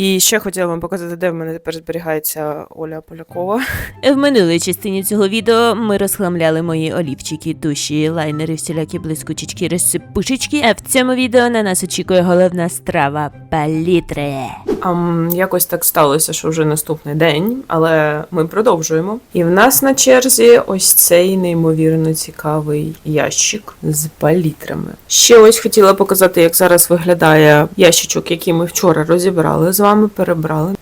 І ще хотіла вам показати, де в мене тепер зберігається Оля Полякова. В минулій частині цього відео ми розхламляли мої олівчики, душі, лайнери, всілякі блискучечки, розсипушечки. А в цьому відео на нас очікує головна страва палітри. А якось так сталося, що вже наступний день, але ми продовжуємо. І в нас на черзі ось цей неймовірно цікавий ящик з палітрами. Ще ось хотіла показати, як зараз виглядає ящичок, який ми вчора розібрали з вами, перебрали.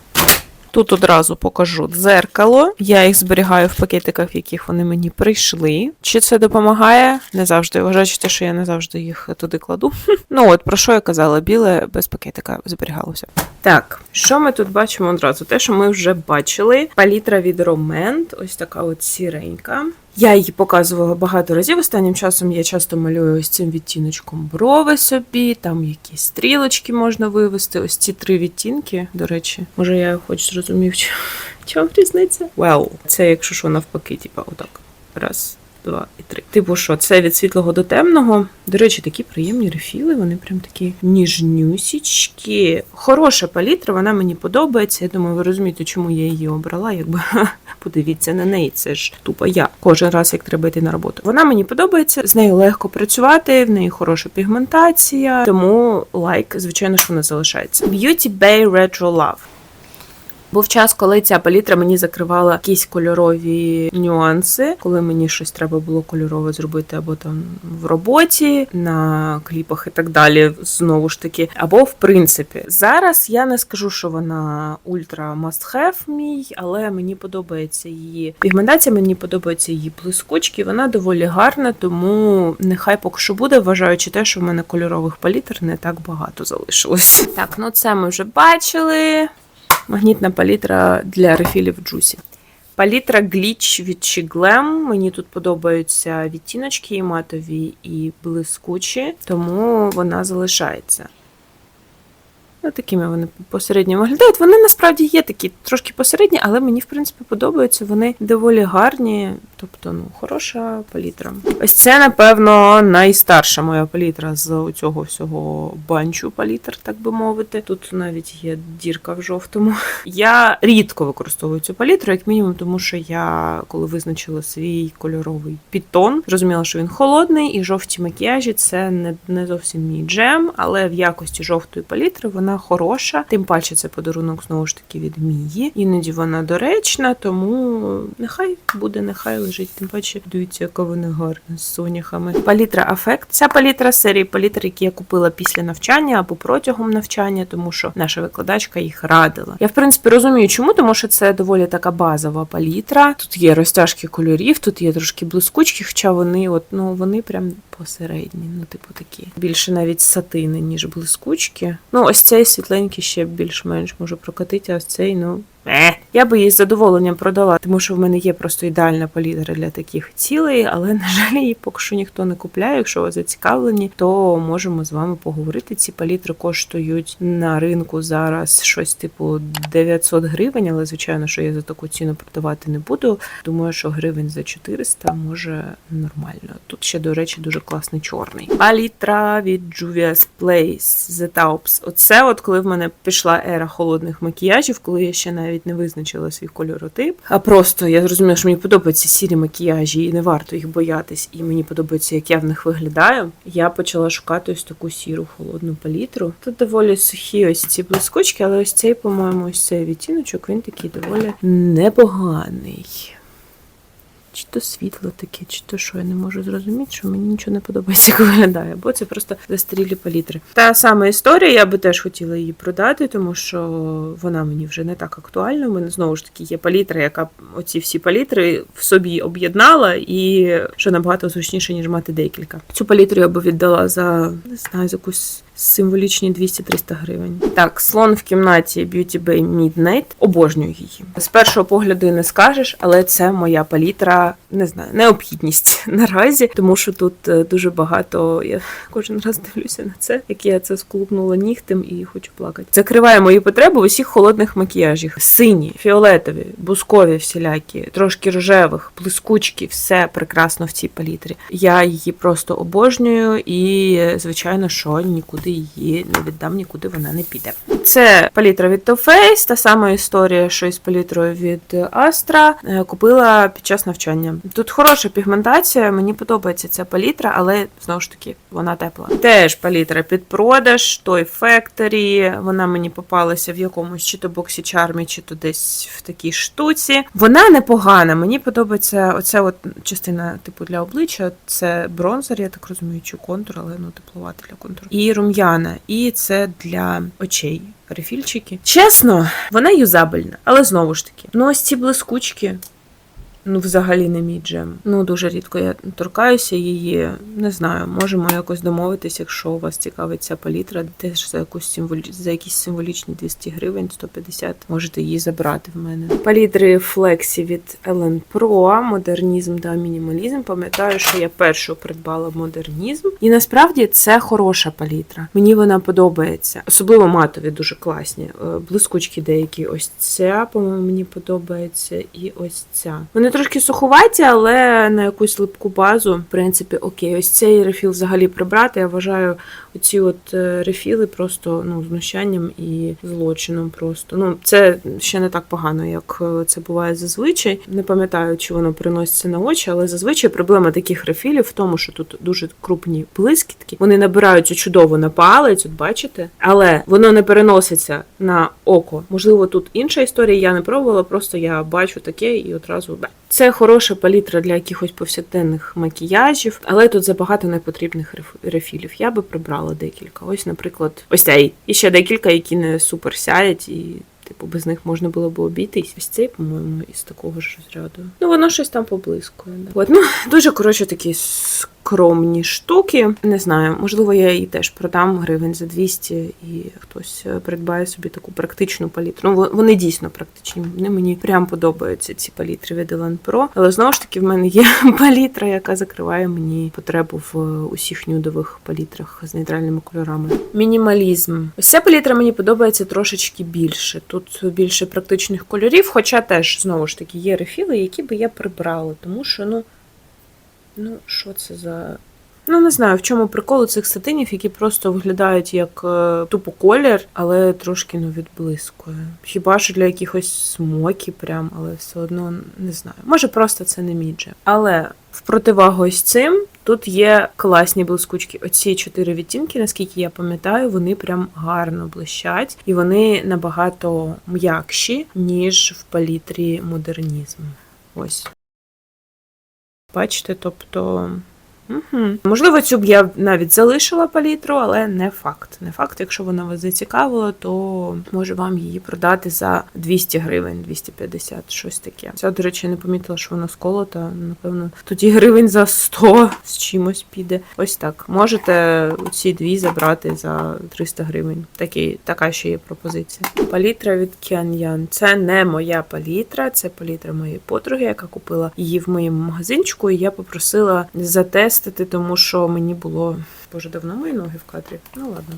Тут одразу покажу дзеркало. Я їх зберігаю в пакетиках, в яких вони мені прийшли. Чи це допомагає? Не завжди. Вважаючи, що я не завжди їх туди кладу. Ну от про що я казала, біле без пакетика зберігалося. Так, що ми тут бачимо одразу? Те, що ми вже бачили. Палітра від Ромент, ось така от сіренька. Я її показувала багато разів. Останнім часом я часто малюю ось цим відтіночком брови собі, там якісь стрілочки можна вивести. Ось ці три відтінки. До речі, може я хоч зрозумів, чому різниця? Well, це якщо що навпаки, типа отак. Раз. Два і три. Типу, що це від світлого до темного. До речі, такі приємні рефіли, вони прям такі ніжнюсічки. Хороша палітра, вона мені подобається. Я думаю, ви розумієте, чому я її обрала. Якби подивіться на неї, це ж тупо я. Кожен раз, як треба йти на роботу. Вона мені подобається, з нею легко працювати, в неї хороша пігментація, тому лайк, звичайно, що вона залишається. Beauty Bay Retro Love. Був час, коли ця палітра мені закривала якісь кольорові нюанси, коли мені щось треба було кольорове зробити, або там в роботі, на кліпах і так далі. Знову ж таки, або в принципі. Зараз я не скажу, що вона ультра must have мій, але мені подобається її пігментація, мені подобаються її блискучки. Вона доволі гарна, тому нехай поки що буде, вважаючи те, що в мене кольорових палітр не так багато залишилось. Так, ну це ми вже бачили. Магнітна палітра для рефілів Джусі. Палітра Glitch від Chiglam. Мені тут подобаються відтіночки і матові, і блискучі, тому вона залишається. Ну, такими вони посередньо виглядають. Вони насправді є такі трошки посередні, але мені, в принципі, подобаються. Вони доволі гарні, тобто, ну, хороша палітра. Ось це, напевно, найстарша моя палітра з цього всього банчу палітр, так би мовити. Тут навіть є дірка в жовтому. Я рідко використовую цю палітру, як мінімум, тому що я, коли визначила свій кольоровий підтон, зрозуміла, що він холодний, і жовті макіяжі це не, не зовсім мій джем, але в якості жовтої палітри вона хороша. Тим паче це подарунок знову ж таки від Мії. Іноді вона доречна, тому нехай буде, нехай лежить. Тим паче, дивіться, яка вона гарна з соняхами. Палітра Афект. Ця палітра серії палітр, які я купила після навчання або протягом навчання, тому що наша викладачка їх радила. Я в принципі розумію, чому, тому що це доволі така базова палітра. Тут є розтяжки кольорів, тут є трошки блискучки, хоча вони, от ну вони прям посередні, ну типу такі. Більше навіть сатини, ніж блискучки. Ну, ось цей світленький ще більш-менш може прокатити, а ось цей, ну. Е. Я би її з задоволенням продала, тому що в мене є просто ідеальна палітра для таких цілей, але на жаль, її поки що ніхто не купляє. Якщо ви зацікавлені, то можемо з вами поговорити. Ці палітри коштують на ринку зараз щось типу 900 гривень, але звичайно, що я за таку ціну продавати не буду. Думаю, що гривень за 400 може нормально. Тут ще, до речі, дуже класний чорний. Палітра від Juvia's Place The Taubes. Оце, от коли в мене пішла ера холодних макіяжів, коли я ще навіть не визначила свій кольоротип. А просто я зрозуміла, що мені подобаються сірі макіяжі, і не варто їх боятись, і мені подобається, як я в них виглядаю. Я почала шукати ось таку сіру холодну палітру. Тут доволі сухі ось ці блискучки, але ось цей, по-моєму, ось цей відтіночок, він такий доволі непоганий. Чи то світло таке, чи то що, я не можу зрозуміти, що мені нічого не подобається, як виглядає, бо це просто застарілі палітри. Та сама історія, я би теж хотіла її продати, тому що вона мені вже не так актуальна. У мене знову ж таки є палітра, яка оці всі палітри в собі об'єднала, і що набагато зручніше, ніж мати декілька. Цю палітру я би віддала за не знаю, за якусь. Символічні 200-300 гривень. Так, слон в кімнаті Beauty Bay Midnight. Обожнюю її. З першого погляду не скажеш, але це моя палітра не знаю, необхідність наразі, тому що тут е, дуже багато. Я кожен раз дивлюся на це, як я це склупнула нігтем і хочу плакати. Закриває мої потреби в усіх холодних макіяжах: сині, фіолетові, бускові всілякі, трошки рожевих, блискучки, все прекрасно в цій палітрі. Я її просто обожнюю, і звичайно, що нікуди її не віддам, нікуди вона не піде. Це палітра від Too Faced, та сама історія, що і з палітрою від Astra. Е, Купила під час навчання. Тут хороша пігментація, мені подобається ця палітра, але знову ж таки вона тепла. Теж палітра під продаж, той Factory. Вона мені попалася в якомусь чи то боксі чармі, чи то десь в такій штуці. Вона непогана. Мені подобається оця от частина, типу, для обличчя. Це бронзер, я так розумію, чи контур, але ну теплувати для контуру. І рум'яна, і це для очей. Рефільчики. Чесно, вона юзабельна, але знову ж таки, ну ось ці блискучки. Ну, взагалі не мій джем. Ну, дуже рідко я торкаюся її. Не знаю, можемо якось домовитись, якщо у вас цікавить ця палітра, теж за якусь символі... за якісь символічні 200 гривень, 150, можете її забрати в мене. Палітри Flexi від Ellen Pro, модернізм та мінімалізм. Пам'ятаю, що я першу придбала модернізм. І насправді це хороша палітра. Мені вона подобається. Особливо матові дуже класні. Е, Блискучки деякі. Ось ця, по-моєму, мені подобається. І ось ця. Вони трошки суховаті, але на якусь липку базу, в принципі, окей. Ось цей рефіл взагалі прибрати. Я вважаю оці от е, рефіли просто ну, знущанням і злочином. Просто ну це ще не так погано, як е, це буває зазвичай. Не пам'ятаю, чи воно приноситься на очі, але зазвичай проблема таких рефілів в тому, що тут дуже крупні блискітки. Вони набираються чудово на палець, от бачите, але воно не переноситься на око. Можливо, тут інша історія. Я не пробувала, просто я бачу таке і одразу. Це хороша палітра для якихось повсякденних макіяжів, але тут забагато непотрібних рефілів. Я би прибрала декілька. Ось, наприклад, ось цей. І ще декілька, які не супер сяють і. Типу, без них можна було б обійтись. Ось цей, по-моєму, із такого ж розряду. Ну, воно щось там поблискує. Да. От, ну, дуже коротше такі скромні штуки. Не знаю, можливо, я її теж продам гривень за 200 і хтось е, придбає собі таку практичну палітру. Ну, вони дійсно практичні. Вони мені прям подобаються ці палітри від Elan Pro. Але знову ж таки, в мене є палітра, яка закриває мені потребу в е, усіх нюдових палітрах з нейтральними кольорами. Мінімалізм. Ось ця палітра мені подобається трошечки більше. Тут більше практичних кольорів, хоча теж знову ж таки є рефіли, які би я прибрала, тому що ну. Ну, що це за. Ну, не знаю, в чому прикол цих сатинів, які просто виглядають як е, тупо колір, але трошки ну, відблискує. Хіба що для якихось смокі, прям, але все одно не знаю. Може, просто це не мій джем. Але в противагу ось цим тут є класні блискучки. Оці чотири відтінки, наскільки я пам'ятаю, вони прям гарно блищать, і вони набагато м'якші, ніж в палітрі модернізм. Ось. Бачите, тобто. Угу. Можливо, цю б я навіть залишила палітру, але не факт. Не факт, якщо вона вас зацікавила, то можу вам її продати за 200 гривень, 250, щось таке. Ця, до речі, не помітила, що вона сколота. Напевно, тоді гривень за 100 з чимось піде. Ось так. Можете ці дві забрати за 300 гривень. Такий, така ще є пропозиція. Палітра від Кян'ян. Це не моя палітра, це палітра моєї подруги, яка купила її в моєму магазинчику. І я попросила затестити, тому що мені було боже давно мої ноги в кадрі. Ну ладно.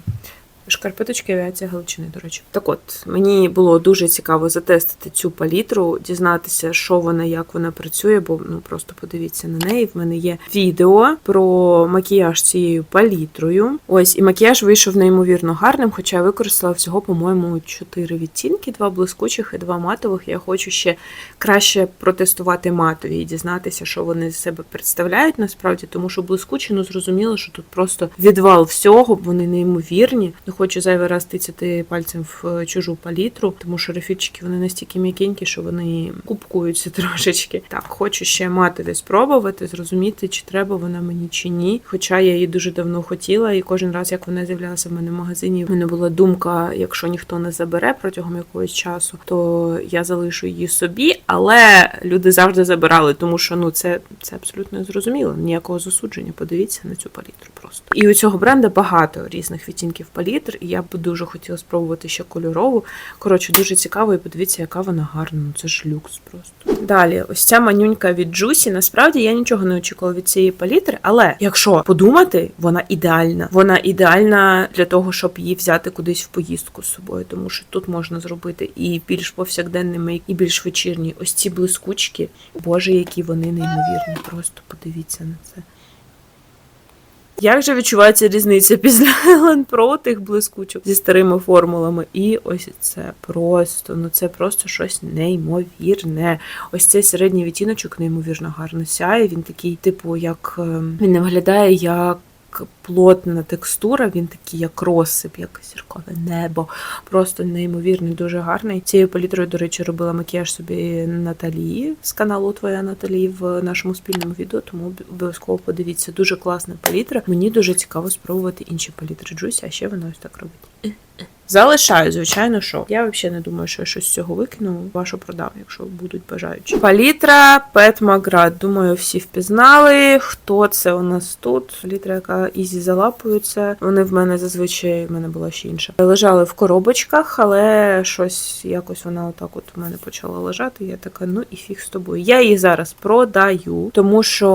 Шкарпеточки авіація Галичини, до речі. Так от, мені було дуже цікаво затестити цю палітру, дізнатися, що вона, як вона працює, бо ну просто подивіться на неї. В мене є відео про макіяж цією палітрою. Ось, і макіяж вийшов неймовірно гарним, хоча я використала всього, по-моєму, чотири відтінки, два блискучих і два матових. Я хочу ще краще протестувати матові і дізнатися, що вони з себе представляють насправді, тому що блискучі, ну зрозуміло, що тут просто відвал всього, вони неймовірні. Не хочу зайвий раз тицяти пальцем в е, чужу палітру, тому що рефільчики вони настільки м'якенькі, що вони купкуються трошечки. Так, хочу ще матові спробувати, зрозуміти, чи треба вона мені чи ні. Хоча я її дуже давно хотіла, і кожен раз, як вона з'являлася в мене в магазині, в мене була думка, якщо ніхто не забере протягом якогось часу, то я залишу її собі, але люди завжди забирали, тому що ну це, це абсолютно зрозуміло. Ніякого засудження. Подивіться на цю палітру просто. І у цього бренда багато різних відтінків палітри. Палітр, і я б дуже хотіла спробувати ще кольорову. Коротше, дуже цікаво, і подивіться, яка вона гарна. Ну це ж люкс просто. Далі, ось ця манюнька від Juicy. Насправді я нічого не очікувала від цієї палітри, але якщо подумати, вона ідеальна. Вона ідеальна для того, щоб її взяти кудись в поїздку з собою, тому що тут можна зробити і більш повсякденний мейк, і більш вечірній. Ось ці блискучки. Боже, які вони неймовірні. Просто подивіться на це. Як же відчувається різниця після Pro тих блискучок зі старими формулами? І ось це просто, ну це просто щось неймовірне. Ось цей середній відтіночок неймовірно гарно сяє. Він такий, типу, як ем, він не виглядає як. Плотна текстура, він такий як розсип, як зіркове небо. Просто неймовірний, дуже гарний. Цією палітрою, до речі, робила макіяж собі Наталі з каналу Твоя Наталі в нашому спільному відео, тому обов'язково подивіться. Дуже класна палітра. Мені дуже цікаво спробувати інші палітри Джусі, а ще вона ось так робить. Залишаю, звичайно, що. Я взагалі не думаю, що я щось з цього викину. Вашу продам, якщо будуть бажаючі. Палітра Пет Маград. Думаю, всі впізнали. Хто це у нас тут? Палітра, яка ізі залапується. Вони в мене зазвичай в мене була ще інша. Лежали в коробочках, але щось якось вона отак от у мене почала лежати. Я така, ну і фіг з тобою. Я її зараз продаю, тому що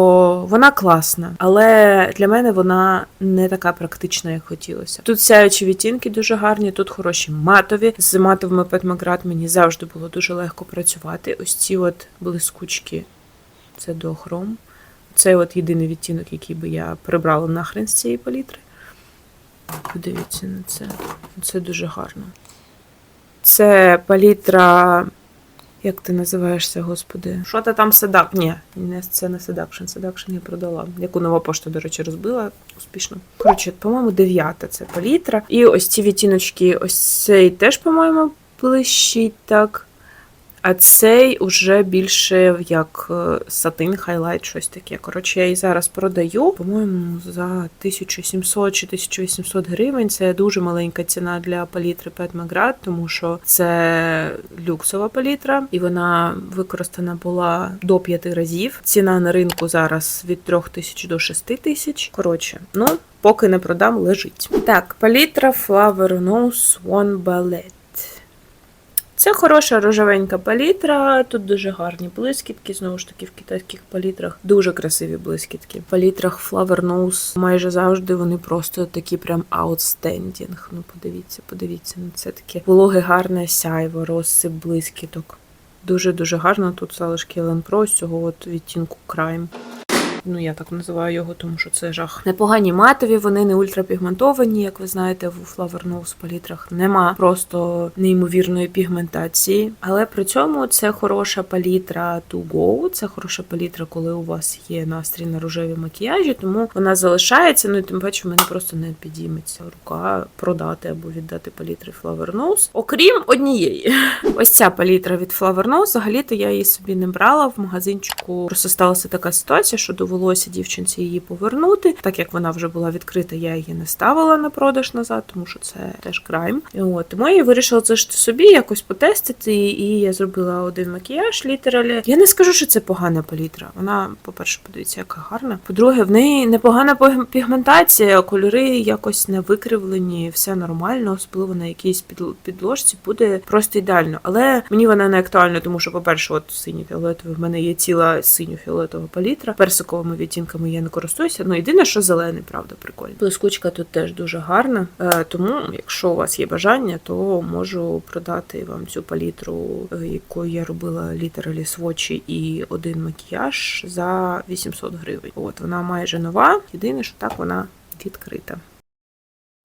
вона класна, але для мене вона не така практична, як хотілося. Тут сяючі відтінки дуже гарні, тут хороші матові. З матовими Петмаград мені завжди було дуже легко працювати. Ось ці от блискучки, це дохром. Це от єдиний відтінок, який би я прибрала нахрен з цієї палітри. Подивіться на це. Це дуже гарно. Це палітра. Як ти називаєшся, господи? Що ти там седак? Ні, це не седакшн. Седакшн я продала. Яку нова пошта, до речі, розбила успішно. Коротше, по-моєму, дев'ята це палітра. І ось ці відтіночки, ось цей теж, по-моєму, блищить так. А цей уже більше як е, сатин, хайлайт, щось таке. Коротше, я її зараз продаю, по-моєму, за 1700 чи 1800 гривень. Це дуже маленька ціна для палітри Pet тому що це люксова палітра, і вона використана була до 5 разів. Ціна на ринку зараз від 3000 до 6000. Коротше, ну. Поки не продам, лежить. Так, палітра Flower Nose One Ballet. Це хороша рожевенька палітра. Тут дуже гарні блискітки. Знову ж таки, в китайських палітрах дуже красиві блискітки. В палітрах Flower Nose майже завжди вони просто такі прям outstanding. Ну, подивіться, подивіться на це таке вологе, гарне сяйво, розсип блискіток. Дуже-дуже гарно. Тут залишки Pro з цього от відтінку Crime. Ну, я так називаю його, тому що це жах. Непогані матові, вони не ультрапігментовані, як ви знаєте, в Flower Nose палітрах нема просто неймовірної пігментації. Але при цьому це хороша палітра to go, це хороша палітра, коли у вас є настрій на рожеві макіяжі, тому вона залишається. Ну і тим паче в мене просто не підійметься рука продати або віддати палітри Flower Nose. Окрім однієї. Ось ця палітра від Flower Nose, взагалі-то я її собі не брала в магазинчику. Просто сталася така ситуація, що довелося дівчинці її повернути. Так як вона вже була відкрита, я її не ставила на продаж назад, тому що це теж крайм. От тому я вирішила залишити собі, якось потестити. І я зробила один макіяж літералі. Я не скажу, що це погана палітра. Вона, по-перше, подивіться, яка гарна. По-друге, в неї непогана піг- пігментація, кольори якось не викривлені, все нормально, особливо на якійсь підложці буде просто ідеально. Але мені вона не актуальна, тому що, по-перше, от синій фіолетовий, в мене є ціла синьо-фіолетова палітра. Персиковими відтінками я не користуюся. Ну єдине, що зелений, правда, прикольно. Блискучка тут теж дуже гарна. Е, тому, якщо у вас є бажання, то можу продати вам цю палітру, е, якою я робила літералі свочі і один макіяж за 800 гривень. От вона майже нова. Єдине, що так вона відкрита.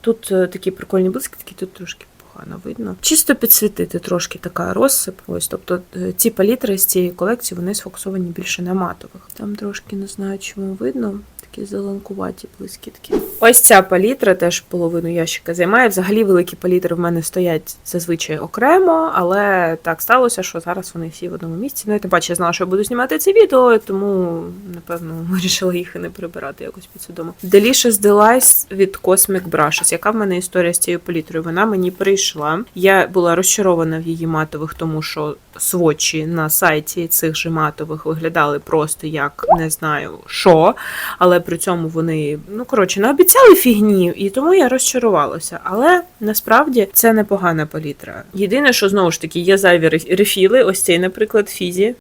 Тут е, такі прикольні блискітки, тут трошки погано видно. Чисто підсвітити трошки така розсип. Ось, тобто е, ці палітри з цієї колекції вони сфокусовані більше на матових. Там трошки не знаю, чому видно. Такі зеленкуваті блискітки. Ось ця палітра теж половину ящика займає. Взагалі великі палітри в мене стоять зазвичай окремо, але так сталося, що зараз вони всі в одному місці. Ну, я тим паче знала, що я буду знімати це відео, тому напевно вирішила їх і не прибирати якось підсвідомо. Delicious Delights від Cosmic Brushes. Яка в мене історія з цією палітрою? Вона мені прийшла. Я була розчарована в її матових, тому що свочі на сайті цих же матових виглядали просто як не знаю що. Але при цьому вони, ну коротше, не обіцяли фігні, і тому я розчарувалася. Але насправді це непогана палітра. Єдине, що знову ж таки є зайві рефіли, ось цей, наприклад, фізі.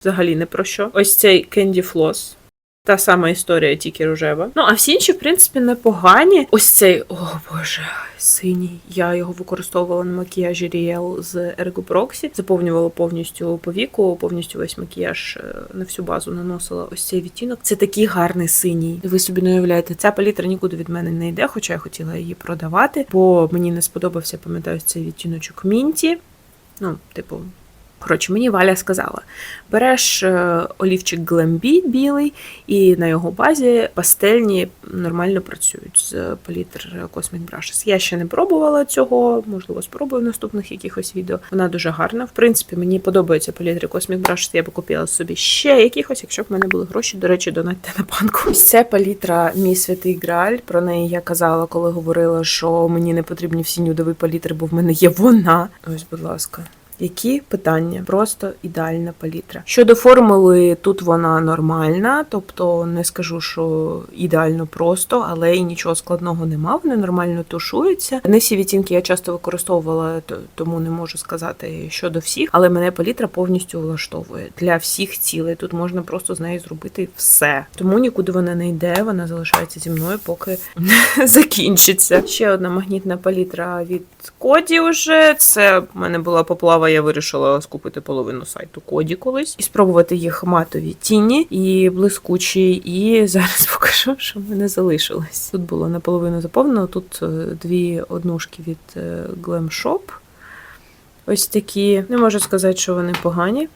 Взагалі не про що. Ось цей Candy Floss. Та сама історія, тільки рожева. Ну, а всі інші, в принципі, непогані. Ось цей, о боже, синій. Я його використовувала на макіяжі Riel з Ergo Proxy. Заповнювала повністю повіку, повністю весь макіяж е, на всю базу наносила ось цей відтінок. Це такий гарний синій. Ви собі не уявляєте, ця палітра нікуди від мене не йде, хоча я хотіла її продавати, бо мені не сподобався, пам'ятаю, цей відтіночок Мінті. Ну, типу. Коротше, мені Валя сказала: береш е, олівчик Glambi білий, і на його базі пастельні нормально працюють з палітр Cosmic Brushes. Я ще не пробувала цього, можливо, спробую в наступних якихось відео. Вона дуже гарна. В принципі, мені подобаються палітри Cosmic Brushes. Я би купила собі ще якихось, якщо б в мене були гроші. До речі, донатьте на банку. Ось це палітра Мій святий Грааль. Про неї я казала, коли говорила, що мені не потрібні всі нюдові палітри, бо в мене є вона. Ось, будь ласка. Які питання? Просто ідеальна палітра. Щодо формули, тут вона нормальна, тобто не скажу, що ідеально просто, але і нічого складного нема. Вони нормально тушуються. Не всі відтінки я часто використовувала, тому не можу сказати щодо всіх, але мене палітра повністю влаштовує для всіх цілей. Тут можна просто з нею зробити все. Тому нікуди вона не йде, вона залишається зі мною, поки закінчиться. Ще одна магнітна палітра від Коді. Уже це в мене була поплава. Я вирішила скупити половину сайту Коді колись і спробувати їх матові тіні і блискучі. І зараз покажу, що в мене залишилось. Тут було наполовину заповнено. Тут е, дві однушки від е, Glam Shop. Ось такі. Не можу сказати, що вони погані.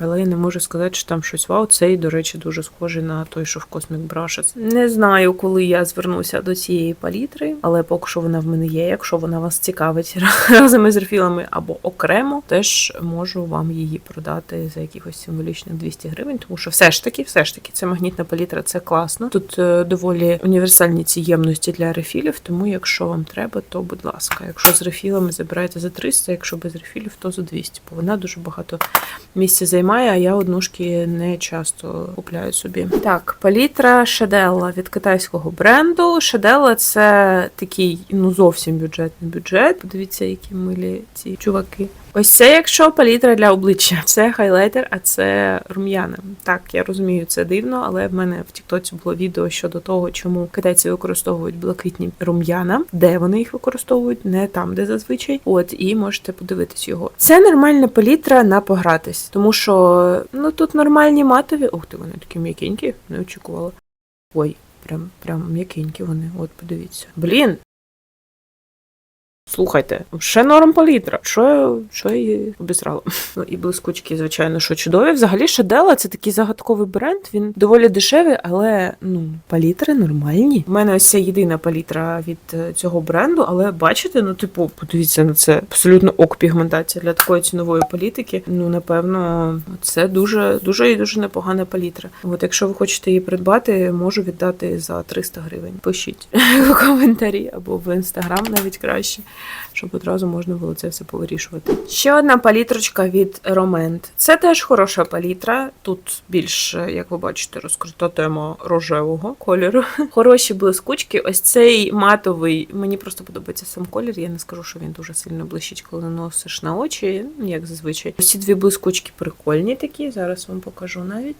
Але я не можу сказати, що там щось вау. Цей, до речі, дуже схожий на той, що в Cosmic Brushes. Не знаю, коли я звернуся до цієї палітри, але поки що вона в мене є. Якщо вона вас цікавить разом із рефілами або окремо, теж можу вам її продати за якихось символічних 200 гривень. Тому що все ж таки, все ж таки, це магнітна палітра, це класно. Тут е, доволі універсальні ці ємності для рефілів. Тому, якщо вам треба, то будь ласка. Якщо з рефілами забираєте за 300, якщо без рефілів, то за 200, бо вона дуже багато місця займає, а я однушки не часто купляю собі. Так, палітра Шеделла від китайського бренду. Шеделла це такий ну зовсім бюджетний бюджет. Подивіться, які милі ці чуваки. Ось це, якщо палітра для обличчя, це хайлайтер, а це рум'яна. Так, я розумію, це дивно, але в мене в Тіктоці було відео щодо того, чому китайці використовують блакитні рум'яна, де вони їх використовують, не там, де зазвичай. От і можете подивитись його. Це нормальна палітра на погратись, тому що ну тут нормальні матові. Ух ти, вони такі м'якенькі, не очікувала. Ой, прям прям м'якенькі вони. От подивіться. Блін. Слухайте, ще норм палітра. Що що її обісрала? Ну і блискучки, звичайно, що чудові. Взагалі, Шедела це такий загадковий бренд. Він доволі дешевий, але ну палітри нормальні. У мене ось ця єдина палітра від е, цього бренду, але бачите, ну типу, подивіться на це абсолютно ок пігментація для такої цінової політики. Ну напевно, це дуже дуже і дуже непогана палітра. От якщо ви хочете її придбати, можу віддати за 300 гривень. Пишіть у коментарі або в інстаграм навіть краще щоб одразу можна було це все повирішувати. Ще одна палітрочка від Romend. Це теж хороша палітра. Тут більш, як ви бачите, розкрита тема рожевого кольору. Хороші блискучки. Ось цей матовий. Мені просто подобається сам колір. Я не скажу, що він дуже сильно блищить, коли наносиш на очі, як зазвичай. Ці дві блискучки прикольні такі. Зараз вам покажу навіть.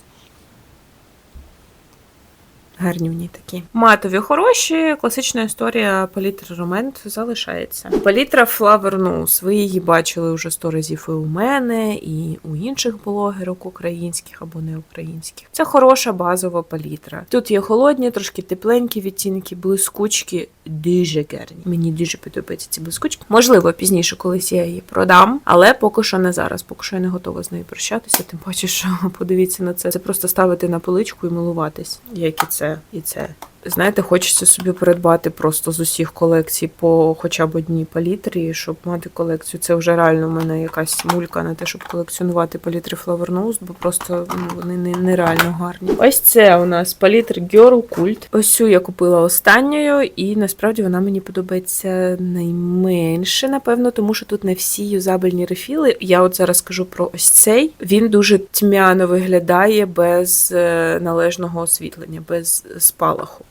Гарнівні такі. Матові хороші, класична історія палітри Ромент залишається. Палітра Флавернус. Ви її бачили вже сто разів і у мене, і у інших блогерок українських або не українських. Це хороша базова палітра. Тут є холодні, трошки тепленькі відтінки, блискучки. Дуже гарні. Мені дуже подобаються ці блискучки. Можливо, пізніше колись я її продам, але поки що не зараз, поки що я не готова з нею прощатися. Тим паче, що подивіться на це. Це просто ставити на поличку і милуватись, як і це, і це, знаєте, хочеться собі придбати просто з усіх колекцій по хоча б одній палітрі, щоб мати колекцію. Це вже реально в мене якась мулька на те, щоб колекціонувати палітри Flower Nose, бо просто ну, вони нереально гарні. Ось це у нас палітра Girl Cult. Ось цю я купила останньою, і насправді вона мені подобається найменше, напевно, тому що тут не всі юзабельні рефіли. Я от зараз скажу про ось цей. Він дуже тьмяно виглядає без е, належного освітлення, без спалаху.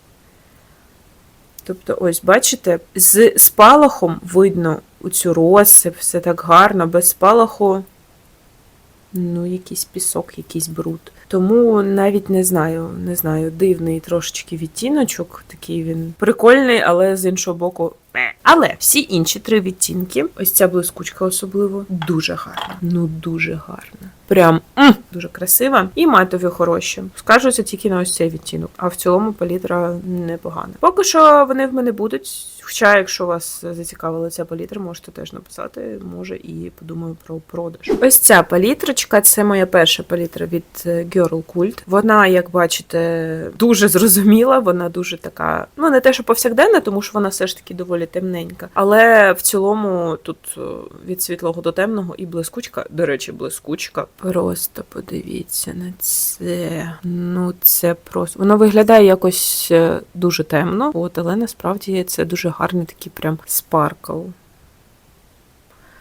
Тобто, ось, бачите, з спалахом видно у цю розсип, все так гарно, без спалаху. Ну, якийсь пісок, якийсь бруд. Тому навіть не знаю, не знаю, дивний трошечки відтіночок. Такий він прикольний, але з іншого боку. Але всі інші три відтінки, ось ця блискучка особливо, дуже гарна. Ну дуже гарна. Прям м, дуже красива. І матові хороші. Скажуся тільки на ось цей відтінок. А в цілому палітра непогана. Поки що вони в мене будуть. Хоча, якщо вас зацікавила ця палітра, можете теж написати. Може, і подумаю про продаж. Ось ця палітрочка це моя перша палітра від е, Girl Cult. Вона, як бачите, дуже зрозуміла. Вона дуже така, ну не те, що повсякденна, тому що вона все ж таки доволі темненька. Але в цілому тут е, від світлого до темного і блискучка. До речі, блискучка. Просто подивіться на це. Ну, це просто воно виглядає якось е, дуже темно, от, але насправді це дуже гарний такий прям спаркл.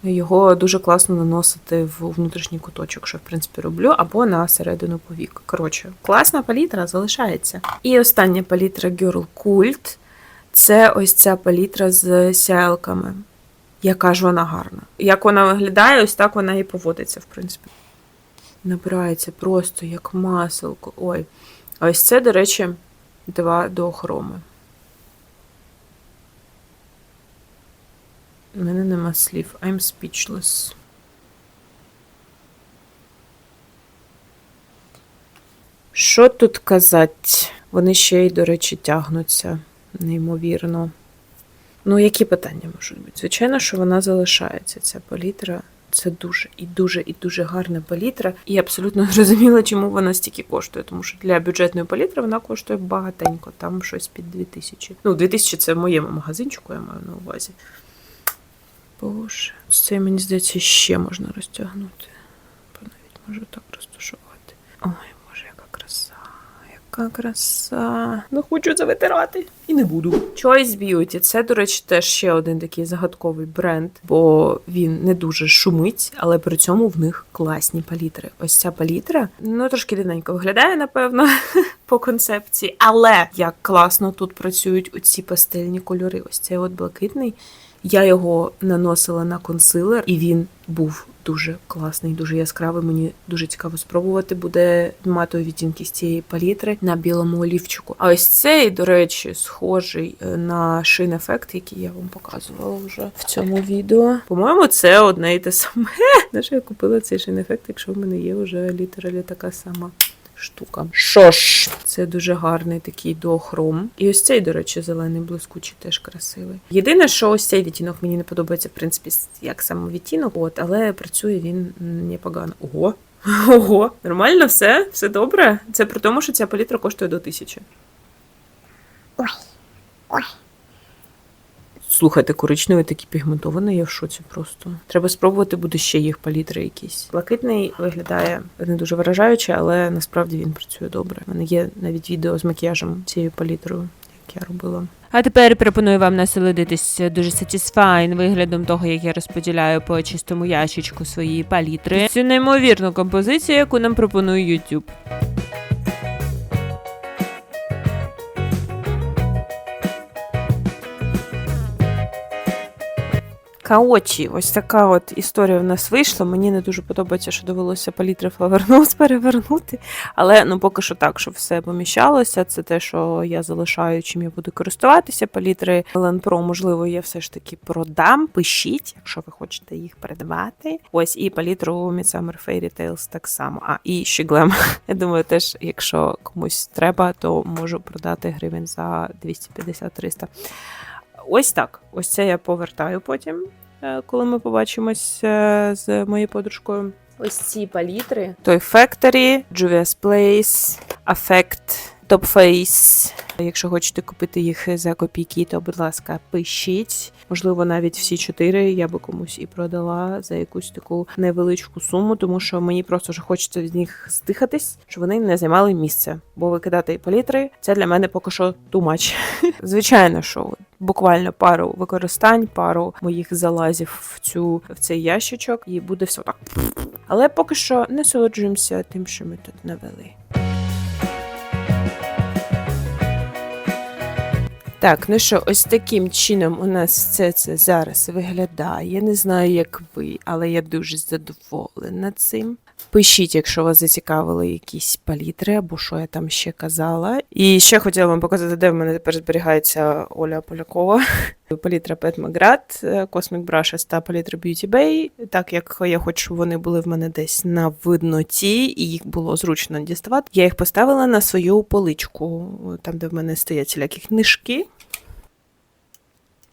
Його дуже класно наносити в внутрішній куточок, що в принципі роблю, або на середину повік. Коротше, класна палітра залишається. І остання палітра Girl Cult це ось ця палітра з сяйлками. Яка ж вона гарна. Як вона виглядає, ось так вона і поводиться, в принципі. Набирається просто як маселко. Ой. Ось це, до речі, два доохроми. У мене нема слів. I'm speechless. Що тут казать? Вони ще й, до речі, тягнуться неймовірно. Ну, які питання можуть бути? Звичайно, що вона залишається, ця палітра. Це дуже і дуже і дуже гарна палітра. І абсолютно зрозуміла, чому вона стільки коштує. Тому що для бюджетної палітри вона коштує багатенько, там щось під 2000. Ну, 2000 це в моєму магазинчику, я маю на увазі. Боже, це мені здається, ще можна розтягнути. Навіть можу так розташувати. Ой, боже, яка краса, яка краса. Не хочу це витирати. І не буду. Choice Beauty. Це, до речі, теж ще один такий загадковий бренд, бо він не дуже шумить, але при цьому в них класні палітри. Ось ця палітра, ну трошки дивненько виглядає, напевно, по концепції. Але як класно тут працюють оці пастельні кольори. Ось цей от блакитний. Я його наносила на консилер, і він був дуже класний, дуже яскравий. Мені дуже цікаво спробувати буде матові відтінки з цієї палітри на білому олівчику. А ось цей, до речі, схожий е, на шин ефект, який я вам показувала вже в цьому відео. По-моєму, це одне і те саме. На що я купила цей шин ефект, якщо в мене є вже літералі така сама штука. Що ж, це дуже гарний такий доохром. І ось цей, до речі, зелений блискучий теж красивий. Єдине, що ось цей відтінок мені не подобається, в принципі, як сам відтінок, от, але працює він непогано. Ого. Ого, нормально все? Все добре? Це при тому, що ця палітра коштує до тисячі. Ой, ой. Слухайте, коричневий такий пігментований, я в шоці просто. Треба спробувати буде ще їх палітри якісь. Блакитний виглядає не дуже вражаюче, але насправді він працює добре. У мене є навіть відео з макіяжем цією палітрою, як я робила. А тепер пропоную вам насолодитись дуже satisfying виглядом того, як я розподіляю по чистому ящичку свої палітри. Цю неймовірну композицію, яку нам пропонує YouTube. Каочі, ось така от історія в нас вийшла. Мені не дуже подобається, що довелося палітри Nose перевернути. Але ну поки що так, щоб все поміщалося. Це те, що я залишаю, чим я буду користуватися. Палітри Pro, можливо, я все ж таки продам. Пишіть, якщо ви хочете їх передавати. Ось і палітру Midsummer Fairy Tales так само. А і ще Glam. Я думаю, теж, якщо комусь треба, то можу продати гривень за 250-300. Ось так. Ось це я повертаю потім, е, коли ми побачимось е, з моєю подружкою. Ось ці палітри: той Factory, Juvia's Place, Affect Top Face. Якщо хочете купити їх за копійки, то будь ласка, пишіть. Можливо, навіть всі чотири я би комусь і продала за якусь таку невеличку суму, тому що мені просто вже хочеться з них здихатись, щоб вони не займали місце. Бо викидати палітри це для мене поки що much. Звичайно, що буквально пару використань, пару моїх залазів в цю в цей ящичок, і буде все так. Але поки що насолоджуємося тим, що ми тут навели. Так, ну що, ось таким чином у нас все це зараз виглядає. Не знаю, як ви, але я дуже задоволена цим. Пишіть, якщо вас зацікавили якісь палітри або що я там ще казала. І ще хотіла вам показати, де в мене тепер зберігається Оля Полякова. Палітра Pet Magrat, Cosmic Brushes та палітра Beauty Bay. Так як я хочу, вони були в мене десь на видноті, і їх було зручно діставати. Я їх поставила на свою поличку, там, де в мене стоять всілякі книжки.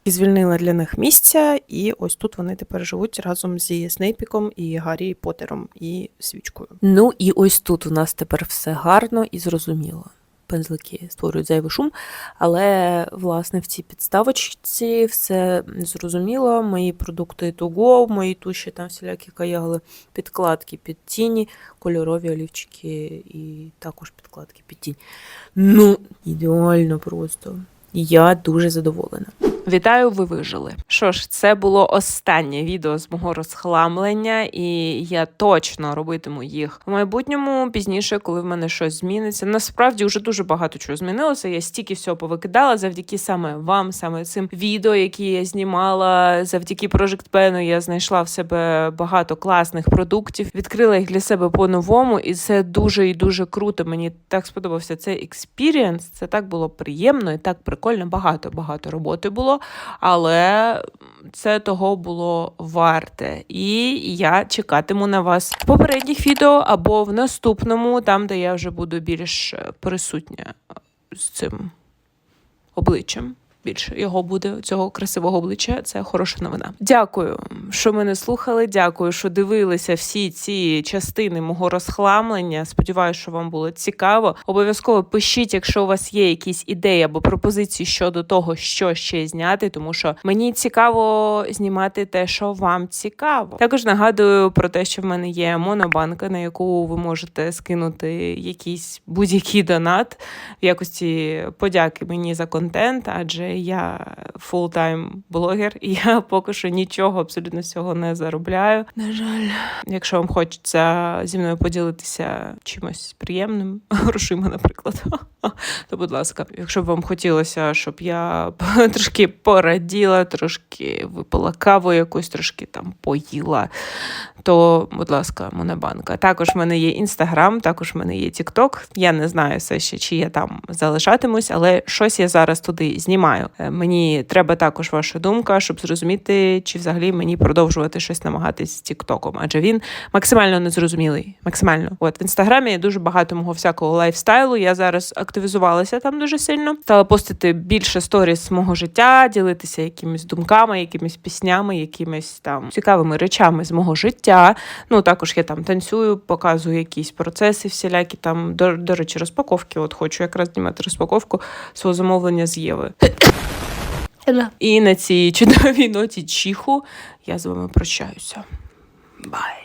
І звільнила для них місця, і ось тут вони тепер живуть разом зі Снейпіком і Гаррі Поттером і свічкою. Ну і ось тут у нас тепер все гарно і зрозуміло. Пензлики створюють зайвий шум, але власне в цій підставочці все зрозуміло. Мої продукти go, мої туші там всілякі каяли, підкладки під тіні, кольорові олівчики і також підкладки під тінь. Ну, ідеально просто. Я дуже задоволена. Вітаю, ви вижили. Що ж, це було останнє відео з мого розхламлення, і я точно робитиму їх в майбутньому пізніше, коли в мене щось зміниться. Насправді вже дуже багато чого змінилося. Я стільки всього повикидала завдяки саме вам, саме цим відео, які я знімала. Завдяки Project Pen я знайшла в себе багато класних продуктів, відкрила їх для себе по-новому, і це дуже і дуже круто. Мені так сподобався цей експірієнс. Це так було приємно і так прикольно. Багато багато роботи було але це того було варте. І я чекатиму на вас в попередніх відео або в наступному, там, де я вже буду більш присутня з цим обличчям. Більше його буде цього красивого обличчя. Це хороша новина. Дякую, що мене слухали. Дякую, що дивилися всі ці частини мого розхламлення. Сподіваюся, що вам було цікаво. Обов'язково пишіть, якщо у вас є якісь ідеї або пропозиції щодо того, що ще зняти, тому що мені цікаво знімати те, що вам цікаво. Також нагадую про те, що в мене є монобанка, на яку ви можете скинути якийсь будь-який донат в якості подяки мені за контент, адже я фултайм блогер, і я поки що нічого абсолютно з цього не заробляю. На жаль, якщо вам хочеться зі мною поділитися чимось приємним, грошима, наприклад, то будь ласка, якщо б вам хотілося, щоб я трошки пораділа, трошки випила каву якусь, трошки там поїла, то, будь ласка, монобанка. Також в мене є інстаграм, також в мене є Тікток. Я не знаю все ще, чи я там залишатимусь, але щось я зараз туди знімаю. Е, Мені треба також ваша думка, щоб зрозуміти, чи взагалі мені продовжувати щось намагатись з Тіктоком, адже він максимально незрозумілий. Максимально. От в інстаграмі дуже багато мого всякого лайфстайлу. Я зараз активізувалася там дуже сильно. Стала постити більше сторіс мого життя, ділитися якимись думками, якимись піснями, якимись там цікавими речами з мого життя. Ну також я там танцюю, показую якісь процеси, всілякі там. До, до речі, розпаковки. От хочу якраз знімати розпаковку свого замовлення з Єви. І на цій чудовій ноті Чіху я з вами прощаюся. Бай.